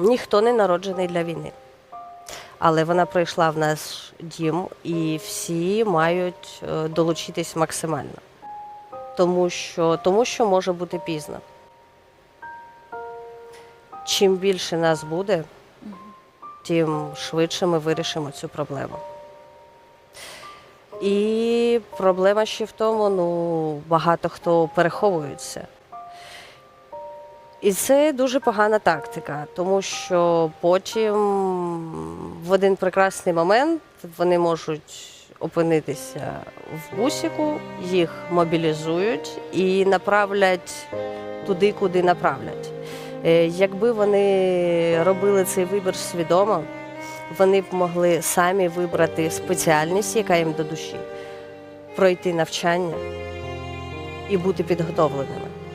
ніхто не народжений для війни. Але вона прийшла в наш дім, і всі мають е, долучитись максимально. Тому що, тому що може бути пізно. Чим більше нас буде, тим швидше ми вирішимо цю проблему. І проблема ще в тому, ну, багато хто переховується. І це дуже погана тактика, тому що потім в один прекрасний момент вони можуть опинитися в бусіку, їх мобілізують і направлять туди, куди направлять. Е, Якби вони робили цей вибір свідомо, вони б могли самі вибрати спеціальність, яка їм до душі, пройти навчання і бути підготовленими.